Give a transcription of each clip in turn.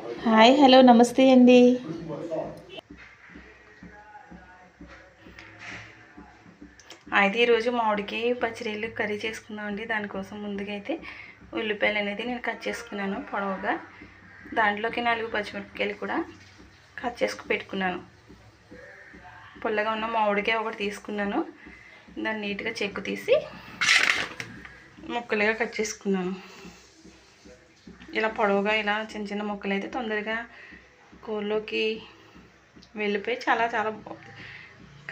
Hi hello నమస్తే అండి. అయితే ఈరోజు మామిడికి పచ్చిరీలు కర్రీ చేసుకుందామండి దానికోసం ముందుగా అయితే ఉల్లిపాయలు అనేది నేను కట్ చేసుకున్నాను పొడవుగా. దాంట్లోకి నాలుగు పచ్చిమిరపకాయలు కూడా కట్ చేసుకు పెట్టుకున్నాను. పుల్లగా ఉన్న మామిడికాయ ఒకటి తీసుకున్నాను. దాన్ని నీట్గా చెక్కు తీసి ముక్కలుగా కట్ చేసుకున్నాను. ఇలా పొడవుగా ఇలా చిన్న చిన్న ముక్కలు అయితే తొందరగా కూరలోకి వెళ్ళిపోయి చాలా చాలా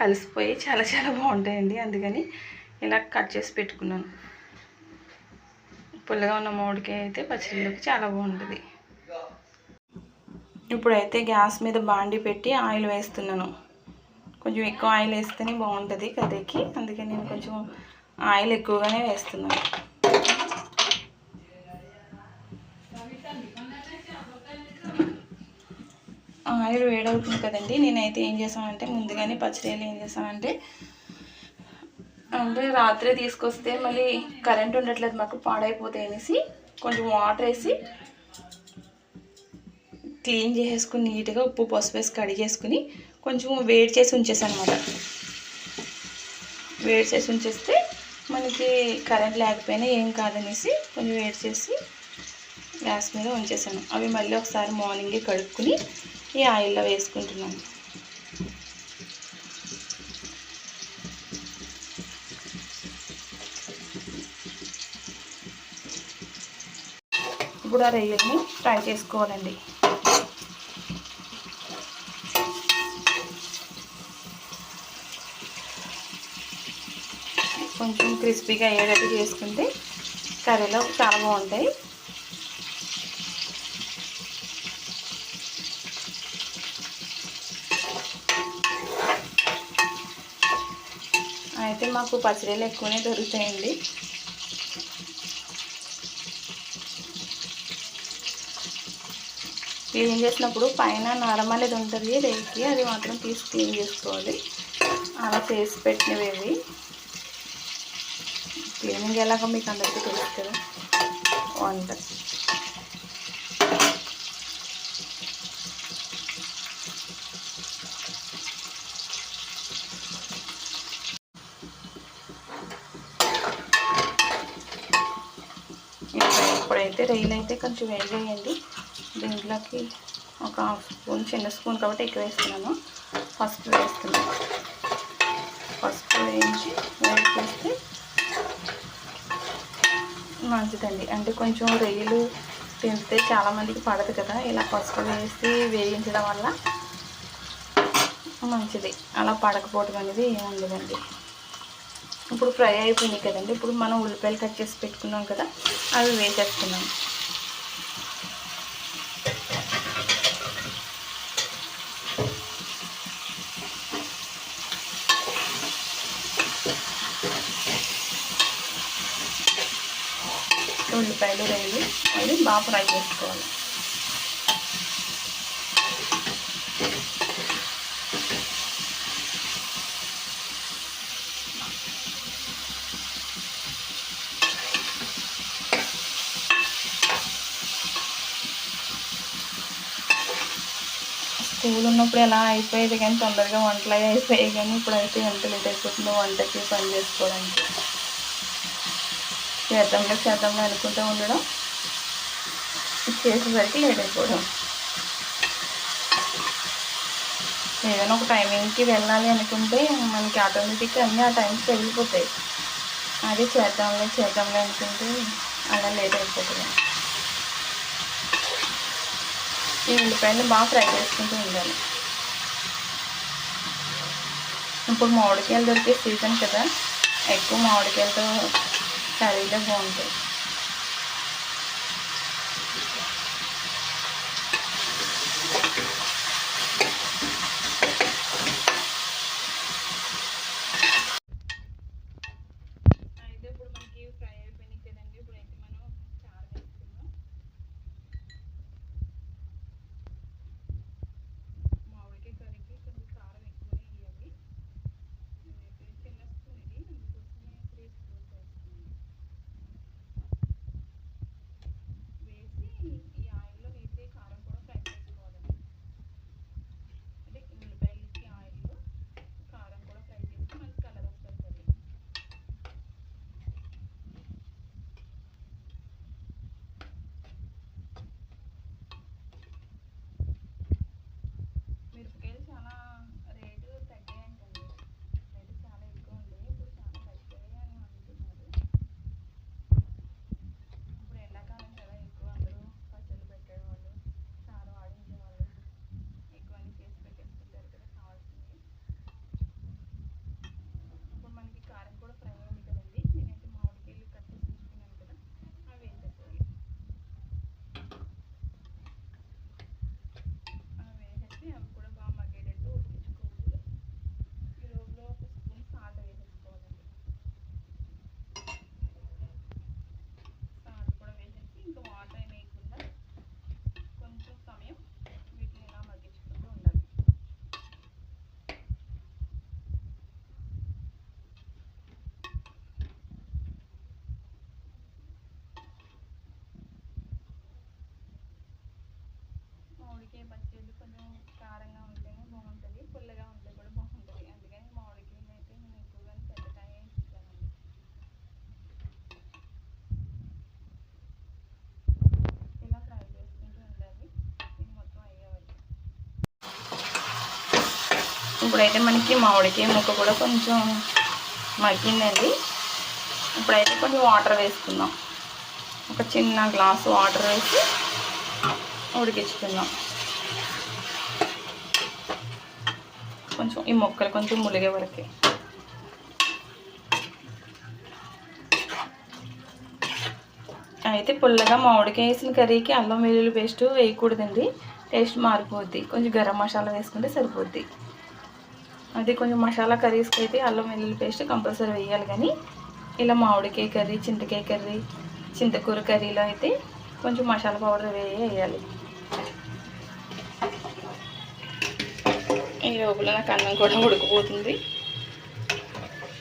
కలిసిపోయి చాలా చాలా బాగుంటాయండి. అందుకని ఇలా కట్ చేసి పెట్టుకున్నాను. పుల్లగా ఉన్న మామిడికాయ అయితే పచ్చడిలోకి చాలా బాగుంటుంది. ఇప్పుడైతే గ్యాస్ మీద బాండి పెట్టి ఆయిల్ వేస్తున్నాను. కొంచెం ఎక్కువ ఆయిల్ వేస్తేనే బాగుంటుంది కర్రీకి. అందుకని నేను కొంచెం ఆయిల్ ఎక్కువగానే వేస్తున్నాను. ఆయిల్ వేడవుతుంది కదండి. నేనైతే ఏం చేశానంటే ముందుగానే పచ్చడిలు ఏం చేశానంటే అంటే రాత్రే తీసుకొస్తే మళ్ళీ కరెంట్ ఉండట్లేదు మాకు పాడైపోతాయి అనేసి కొంచెం వాటర్ వేసి క్లీన్ చేసేసుకుని నీట్గా ఉప్పు పసుపు వేసి కడిగేసుకుని కొంచెం వేడి చేసి ఉంచేసాను అనమాట వేడి చేసి ఉంచేస్తే మనకి కరెంట్ లేకపోయినా ఏం కాదనేసి కొంచెం వేడి చేసి గ్యాస్ మీద ఉంచేసాను. అవి మళ్ళీ ఒకసారి మార్నింగే కడుక్కుని ఈ ఆయిల్లో వేసుకుంటున్నాను. ఇప్పుడు ఆ రొయ్యల్ని ఫ్రై చేసుకోవాలండి. కొంచెం క్రిస్పీగా అయ్యేటట్టు చేసుకుంటే కర్రీలో చాలా బాగుంటాయి. అయితే మాకు పచ్చడిలు ఎక్కువనే దొరుకుతాయండి. క్లీన్ చేసినప్పుడు పైన నరం అనేది ఉంటుంది రేకి అది మాత్రం తీసి క్లీన్ చేసుకోవాలి. అలా చేసి పెట్టినవి ఇవి. క్లీనింగ్ ఎలాగో మీకు అందరికీ తెలుసు కదా వంట ఇప్పుడు ఇప్పుడైతే రొయ్యలు అయితే కొంచెం వేగేయండి దీంట్లోకి ఒక హాఫ్ స్పూన్ చిన్న స్పూన్ కాబట్టి ఎక్కువ వేస్తున్నాను. పసుపు వేస్తున్నాను. పసుపు వేయించి వేడి చేస్తే మంచిదండి. అంటే కొంచెం రొయ్యలు తింటే చాలామందికి పడదు కదా. ఇలా పసుపు వేసి వేయించడం వల్ల మంచిది. అలా పడకపోవడం అనేది ఏముండదండి ఇప్పుడు ఫ్రై అయిపోయింది కదండి. ఇప్పుడు మనం ఉల్లిపాయలు కట్ చేసి పెట్టుకున్నాం కదా అవి వేసేస్తున్నాం. ఉల్లిపాయలు రేలు మళ్ళీ బాగా ఫ్రై చేసుకోవాలి. స్కూల్ ఉన్నప్పుడు ఎలా అయిపోయేది కానీ తొందరగా వంటలు అవి అయిపోయాయి కానీ ఇప్పుడైతే ఎంత లేట్ అయిపోతుందో వంటకి పని చేసుకోవడానికి. చేద్దాంలే చేద్దాంలే అనుకుంటూ ఉండడం. చేసేసరికి లేట్ అయిపోవడం. ఏదైనా ఒక టైమింగ్కి వెళ్ళాలి అనుకుంటే మనకి ఆటోమేటిక్గా అన్నీ ఆ టైంకి వెళ్ళిపోతాయి. అది చేద్దాంలే చేద్దాంలే అనుకుంటే అలా లేట్ అయిపోతుంది. ఈ ఉల్లిపాయలు బాగా ఫ్రై చేసుకుంటూ ఉండాలి. ఇప్పుడు మామిడికాయలు దొరికే సీజన్ కదా ఎక్కువ మామిడికాయలతో కర్రీలో బాగుంటాయి. మామిడికాయ పచ్చడి కొంచెం కారంగా ఉంటేనే బాగుంటుంది పుల్లగా ఉంటే కూడా బాగుంటుంది. అందుకని మామిడికాయలు అయితే నేను ఎక్కువగా పెద్దకాయ ఇస్తానండి. ఇలా ఫ్రై చేసుకుంటూ ఉండాలి. ఇది మొత్తం అయ్యేవాళ్ళు ఇప్పుడైతే మనకి మామిడికాయ ముక్క కూడా కొంచెం మగ్గిందండి. ఇప్పుడైతే కొంచెం వాటర్ వేసుకుందాం. ఒక చిన్న గ్లాస్ వాటర్ వేసి ఉడికించుకుందాం. కొంచెం ఈ మొక్కలు కొంచెం ములిగే వరకే. అయితే పుల్లగా మామిడికాయ వేసిన కర్రీకి అల్లం వెల్లుల్లి పేస్ట్ వేయకూడదండి. టేస్ట్ మారిపోద్ది. కొంచెం గరం మసాలా వేసుకుంటే సరిపోద్ది. అది కొంచెం మసాలా కర్రీస్కి అయితే అల్లం వెల్లుల్లి పేస్ట్ కంపల్సరీ వేయాలి కానీ ఇలా మామిడికాయ కర్రీ చింతకాయ కర్రీ చింతకూర కర్రీలో అయితే కొంచెం మసాలా పౌడర్ వేయాలి. లోపల నాకు అన్నం కూడా ఉడికిపోతుంది.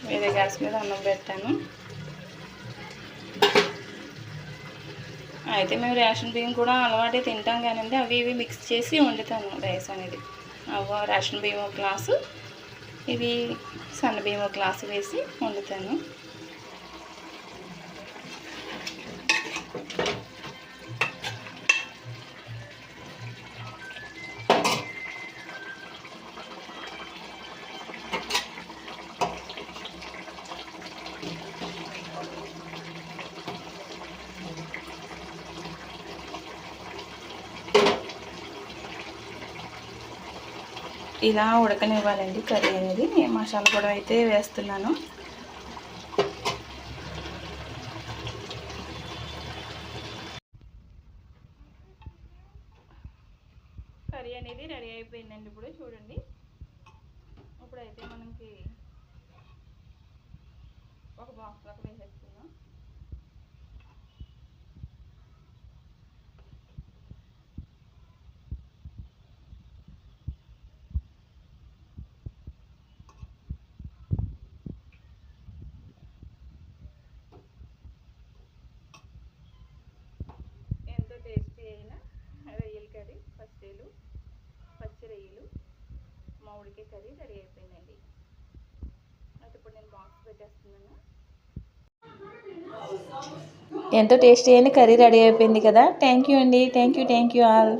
వేరే గ్యాస్ మీద అన్నం పెట్టాను. అయితే మేము రేషన్ బియ్యం కూడా అలవాటే తింటాం కానండి అవి ఇవి మిక్స్ చేసి వండుతాను రైస్ అనేది. అవ్వ రేషన్ బియ్యం ఒక గ్లాసు ఇవి సన్న బియ్యం ఒక గ్లాసు వేసి వండుతాను. ఇలా ఉడకనివ్వాలండి కర్రీ అనేది. నేను మసాలా కూడా అయితే వేస్తున్నాను. కర్రీ అనేది రెడీ అయిపోయిందండి ఇప్పుడు చూడండి. ఇప్పుడైతే మనకి ఒక బాక్స్లోకి వేసేస్తాం ఎంతో టేస్టీ అయిన రొయ్యల కర్రీ పచ్చడిలు పచ్చి రొయ్యలు మామిడికాయ కర్రీ రెడీ అయిపోయిందండి అయితే ఇప్పుడు నేను బాక్స్ పెట్టేస్తున్నాను ఎంతో టేస్టీ అయిన కర్రీ రెడీ అయిపోయింది కదా. థ్యాంక్ యూ అండి. Thank you thank you all